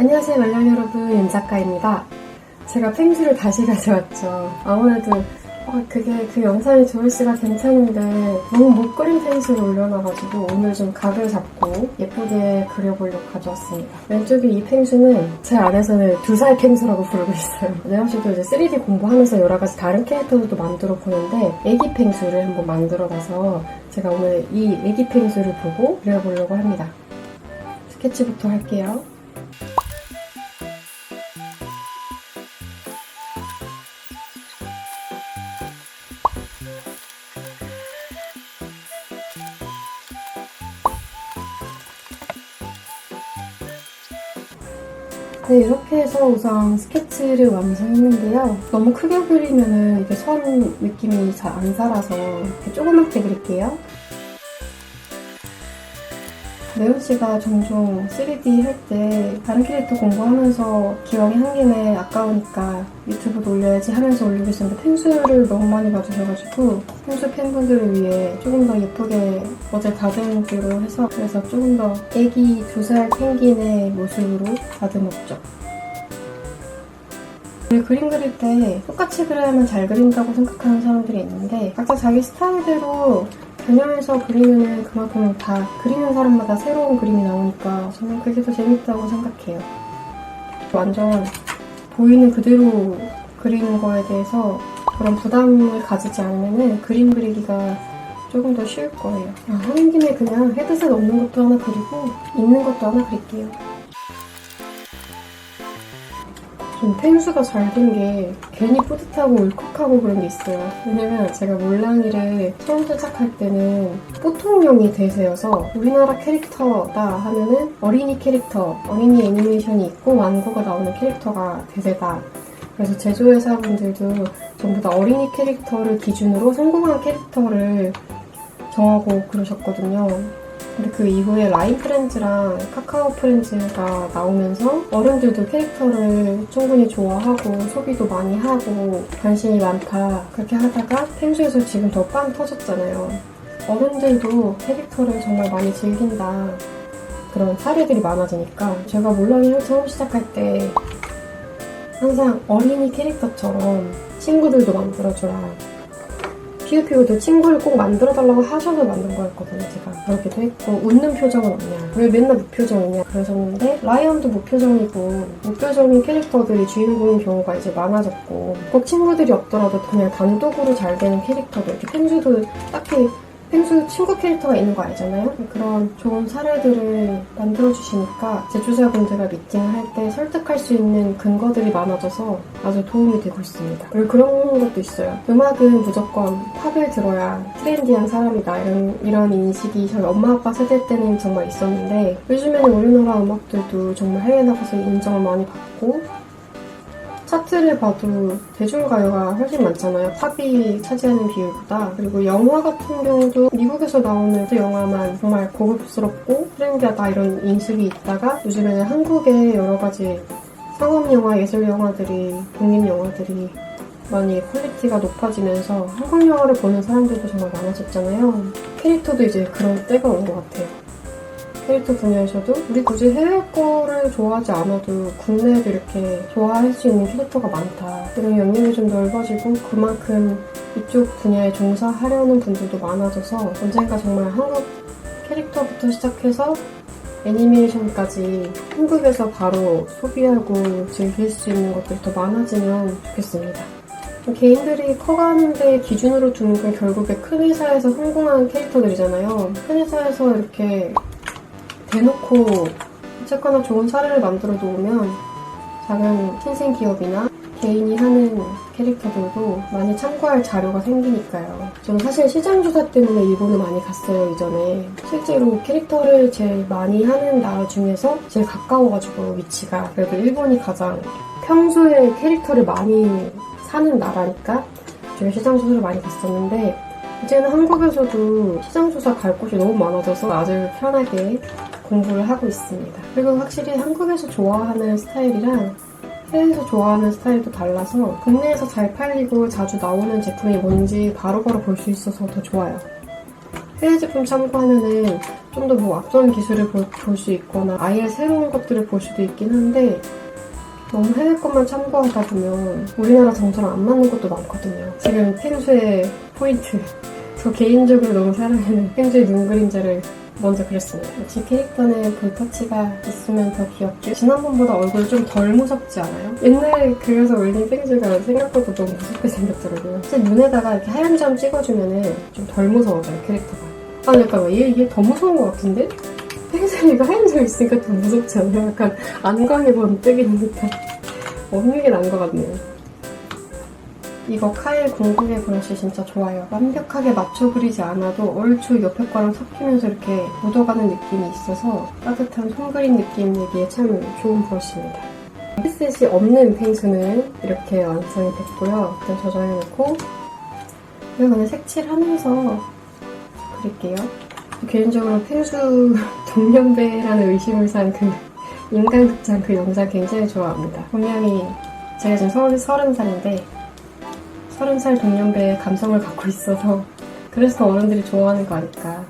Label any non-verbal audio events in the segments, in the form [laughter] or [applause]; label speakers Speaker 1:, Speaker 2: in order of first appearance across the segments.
Speaker 1: 안녕하세요 말년 여러분. 윤작가입니다. 제가 펭수를 다시 [laughs] 가져왔죠. 아무래도 어, 그게 그 영상이 조회수가 괜찮은데 너무 못 그린 펭수를 올려놔가지고 오늘 좀 각을 잡고 예쁘게 그려보려고 가져왔습니다. 왼쪽에 이 펭수는 제 안에서는 두살 펭수라고 부르고 있어요. 네오씨도 이제 3D 공부하면서 여러 가지 다른 캐릭터들도 만들어 보는데 애기 펭수를 한번 만들어봐서 제가 오늘 이 애기 펭수를 보고 그려보려고 합니다. 스케치부터 할게요 네, 이렇게 해서 우선 스케치를 완성했는데요. 너무 크게 그리면은 이게 선 느낌이 잘 안 살아서 조그맣게 그릴게요. 네온 씨가 종종 3D 할 때 다른 캐릭터 공부하면서 기왕에 한 김에 아까우니까 유튜브도 올려야지 하면서 올리고 있었는데 펜수를 너무 많이 봐주셔가지고 펜수 팬분들을 위해 조금 더 예쁘게 어제 다듬기로 해서 그래서 조금 더 애기 두 살 펭귄의 모습으로 다듬었죠. 그림 그릴 때 똑같이 그려야만 잘 그린다고 생각하는 사람들이 있는데 각자 자기 스타일대로 변형해서 그리면 그만큼 다 그리는 사람마다 새로운 그림이 나오니까 저는 그게 더 재밌다고 생각해요. 완전 보이는 그대로 그리는 거에 대해서 그런 부담을 가지지 않으면 그림 그리기가 조금 더 쉬울 거예요. 아, 하는 김에 그냥 헤드셋 없는 것도 하나 그리고 있는 것도 하나 그릴게요. 펭수가 잘 된 게 괜히 뿌듯하고 울컥하고 그런 게 있어요. 왜냐면 제가 몰랑이를 처음 제작할 때는 보통용이 대세여서 우리나라 캐릭터다 하면은 어린이 캐릭터, 어린이 애니메이션이 있고 완고가 나오는 캐릭터가 대세다. 그래서 제조회사분들도 전부 다 어린이 캐릭터를 기준으로 성공한 캐릭터를 정하고 그러셨거든요. 근데 그 이후에 라인 프렌즈랑 카카오 프렌즈가 나오면서 어른들도 캐릭터를 충분히 좋아하고 소비도 많이 하고 관심이 많다 그렇게 하다가 펜수에서 지금 더 빵 터졌잖아요. 어른들도 캐릭터를 정말 많이 즐긴다 그런 사례들이 많아지니까 제가 몰랑이를 처음 시작할 때 항상 어린이 캐릭터처럼 친구들도 만들어주라 피우피우도 친구를 꼭 만들어달라고 하셔서 만든 거였거든요, 제가. 그렇게도 했고, 웃는 표정은 없냐. 왜 맨날 무표정이냐. 그러셨는데, 라이언도 무표정이고, 무표정인 캐릭터들이 주인공인 경우가 이제 많아졌고, 꼭 친구들이 없더라도 그냥 단독으로 잘 되는 캐릭터들, 이렇게 펭수도 딱히 펭수 친구 캐릭터가 있는 거 알잖아요? 그런 좋은 사례들을 만들어주시니까 제조자분들과 미팅을 할 때 설득할 수 있는 근거들이 많아져서 아주 도움이 되고 있습니다. 그리고 그런 것도 있어요. 음악은 무조건 팝을 들어야 트렌디한 사람이다 이런, 이런 인식이 저희 엄마 아빠 세대 때는 정말 있었는데 요즘에는 우리나라 음악들도 정말 해외 나가서 인정을 많이 받고 차트를 봐도 대중가요가 훨씬 많잖아요. 팝이 차지하는 비율보다. 그리고 영화 같은 경우도 미국에서 나오는 그 영화만 정말 고급스럽고 트렌디하다 이런 인식이 있다가 요즘에는 한국의 여러 가지 상업영화, 예술영화들이, 독립영화들이 많이 퀄리티가 높아지면서 한국 영화를 보는 사람들도 정말 많아졌잖아요. 캐릭터도 이제 그런 때가 온 것 같아요. 캐릭터 분야에서도 우리 굳이 해외 거를 좋아하지 않아도 국내에도 이렇게 좋아할 수 있는 캐릭터가 많다. 이런 영역이 좀 넓어지고 그만큼 이쪽 분야에 종사하려는 분들도 많아져서 언젠가 정말 한국 캐릭터부터 시작해서 애니메이션까지 한국에서 바로 소비하고 즐길 수 있는 것들이 더 많아지면 좋겠습니다. 개인들이 커가는데 기준으로 두는 건 결국에 큰 회사에서 성공한 캐릭터들이잖아요. 큰 회사에서 이렇게 대놓고 어쨌거나 좋은 사례를 만들어 놓으면 작은 신생 기업이나 개인이 하는 캐릭터들도 많이 참고할 자료가 생기니까요. 저는 사실 시장 조사 때문에 일본을 많이 갔어요, 이전에. 실제로 캐릭터를 제일 많이 하는 나라 중에서 제일 가까워가지고 위치가. 그래도 일본이 가장 평소에 캐릭터를 많이 사는 나라니까 제가 시장 조사를 많이 갔었는데 이제는 한국에서도 시장 조사 갈 곳이 너무 많아져서 아주 편하게 공부를 하고 있습니다. 그리고 확실히 한국에서 좋아하는 스타일이랑 해외에서 좋아하는 스타일도 달라서 국내에서 잘 팔리고 자주 나오는 제품이 뭔지 바로바로 볼 수 있어서 더 좋아요. 해외 제품 참고하면은 좀 더 뭐 앞선 기술을 볼 수 있거나 아예 새로운 것들을 볼 수도 있긴 한데 너무 해외 것만 참고하다 보면 우리나라 정서랑 안 맞는 것도 많거든요. 지금 펭수의 포인트. [laughs] 저 개인적으로 너무 사랑하는 펭수의 눈 그림자를 먼저 그렸습니다. 역시 캐릭터는 볼터치가 있으면 더 귀엽죠. 지난번보다 얼굴 좀 덜 무섭지 않아요? 옛날에 그려서 올린 펭수가 생각보다 너무 무섭게 생겼더라고요. 진짜 눈에다가 이렇게 하얀 점 찍어주면은 좀 덜 무서워져요, 캐릭터가. 아, 잠깐만. 얘, 얘 더 무서운 것 같은데? 펭수이가 하얀 점 있으니까 더 무섭지 않아요? 약간 안광에 번뜩이는 듯한. 없는 게 나은 것 같네요. 이거 카일 공공의 브러쉬 진짜 좋아요. 완벽하게 맞춰 그리지 않아도 얼추 옆에 거랑 섞이면서 이렇게 묻어가는 느낌이 있어서 따뜻한 손그림 느낌 내기에 참 좋은 브러쉬입니다. 햇셋이 없는 펭수는 이렇게 완성이 됐고요. 일단 저장해놓고 이거 그냥 색칠하면서 그릴게요. 개인적으로 펭수 [laughs] 동년배라는 의심을 산 그 인간극장 그 영상 굉장히 좋아합니다. 분명히 제가 지금 서른 살인데 서른 살 동년배의 감성을 갖고 있어서 그래서 어른들이 좋아하는 거 아닐까.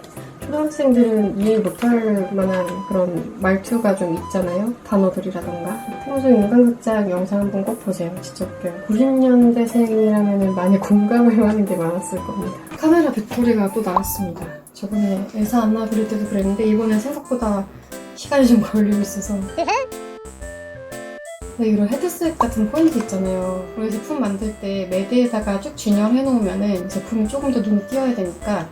Speaker 1: 초등학생들은 이해 못할 만한 그런 말투가 좀 있잖아요. 단어들이라던가. 평소 인간극장 영상 한번 꼭 보세요. 진짜 웃겨요. 90년대생이라면 많이 공감을 하는 게 많았을 겁니다. 카메라 배터리가 또 나왔습니다. 저번에 엘사 안나 그릴 때도 그랬는데 이번엔 생각보다 시간이 좀 걸리고 있어서 [laughs] 네, 이런 헤드셋 같은 포인트 있잖아요. 우리 제품 만들 때 매대에다가 쭉 진열해 놓으면은 제품이 조금 더 눈에 띄어야 되니까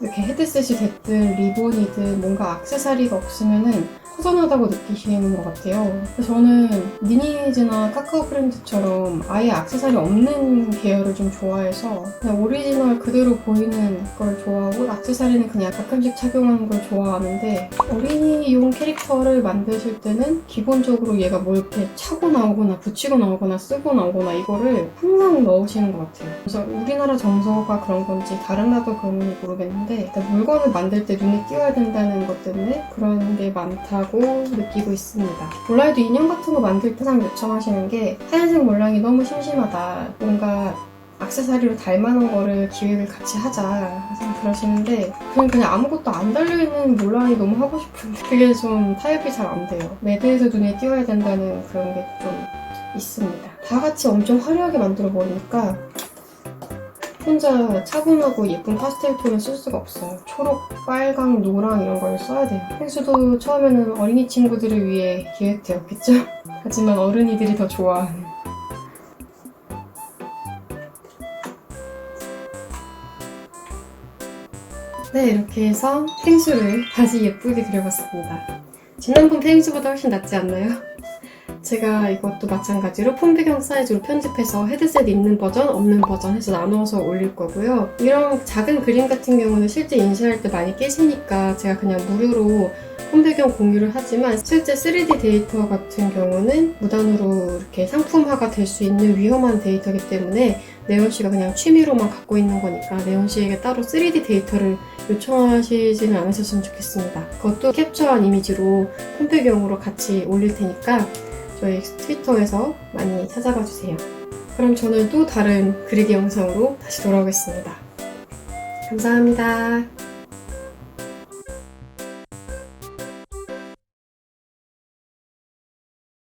Speaker 1: 이렇게 헤드셋이 됐든 리본이든 뭔가 악세사리가 없으면은 허전하다고 느끼시는 것 같아요. 저는 미니즈나 카카오 브랜드처럼 아예 악세사리 없는 계열을 좀 좋아해서 그냥 오리지널 그대로 보이는 걸 좋아하고 악세사리는 그냥 가끔씩 착용하는 걸 좋아하는데 어린이용 캐릭터를 만드실 때는 기본적으로 얘가 뭘 이렇게 차고 나오거나 붙이고 나오거나 쓰고 나오거나 이거를 항상 넣으시는 것 같아요. 그래서 우리나라 정서가 그런 건지 다른 나라도 그런지 모르겠는데 일단 물건을 만들 때 눈에 띄어야 된다는 것 때문에 그런 게 많다고 느끼고 있습니다. 몰라요도 인형 같은 거 만들 때 항상 요청하시는 게 하얀색 몰랑이 너무 심심하다. 뭔가 악세사리로 닮아난 거를 기획을 같이 하자 항상 그러시는데 그냥 그냥 아무것도 안 달려있는 몰랑이 너무 하고 싶은데 그게 좀 타협이 잘 안 돼요. 매대에서 눈에 띄어야 된다는 그런 게 좀 있습니다. 다 같이 엄청 화려하게 만들어 버리니까 혼자 차분하고 예쁜 파스텔 톤을 쓸 수가 없어요. 초록, 빨강, 노랑 이런 걸 써야 돼요. 펭수도 처음에는 어린이 친구들을 위해 기획되었겠죠? [laughs] 하지만 어른이들이 더 좋아하는 네, 이렇게 해서 펭수를 다시 예쁘게 그려봤습니다. 지난번 펭수보다 훨씬 낫지 않나요? 제가 이것도 마찬가지로 폰 배경 사이즈로 편집해서 헤드셋 있는 버전, 없는 버전 해서 나눠서 올릴 거고요. 이런 작은 그림 같은 경우는 실제 인쇄할 때 많이 깨지니까 제가 그냥 무료로 폰 배경 공유를 하지만 실제 3D 데이터 같은 경우는 무단으로 이렇게 상품화가 될 수 있는 위험한 데이터이기 때문에 네온 씨가 그냥 취미로만 갖고 있는 거니까 네온 씨에게 따로 3D 데이터를 요청하시지는 않으셨으면 좋겠습니다. 그것도 캡처한 이미지로 폰 배경으로 같이 올릴 테니까 저희 트위터에서 많이 찾아봐 주세요. 그럼 저는 또 다른 그리기 영상으로 다시 돌아오겠습니다. 감사합니다.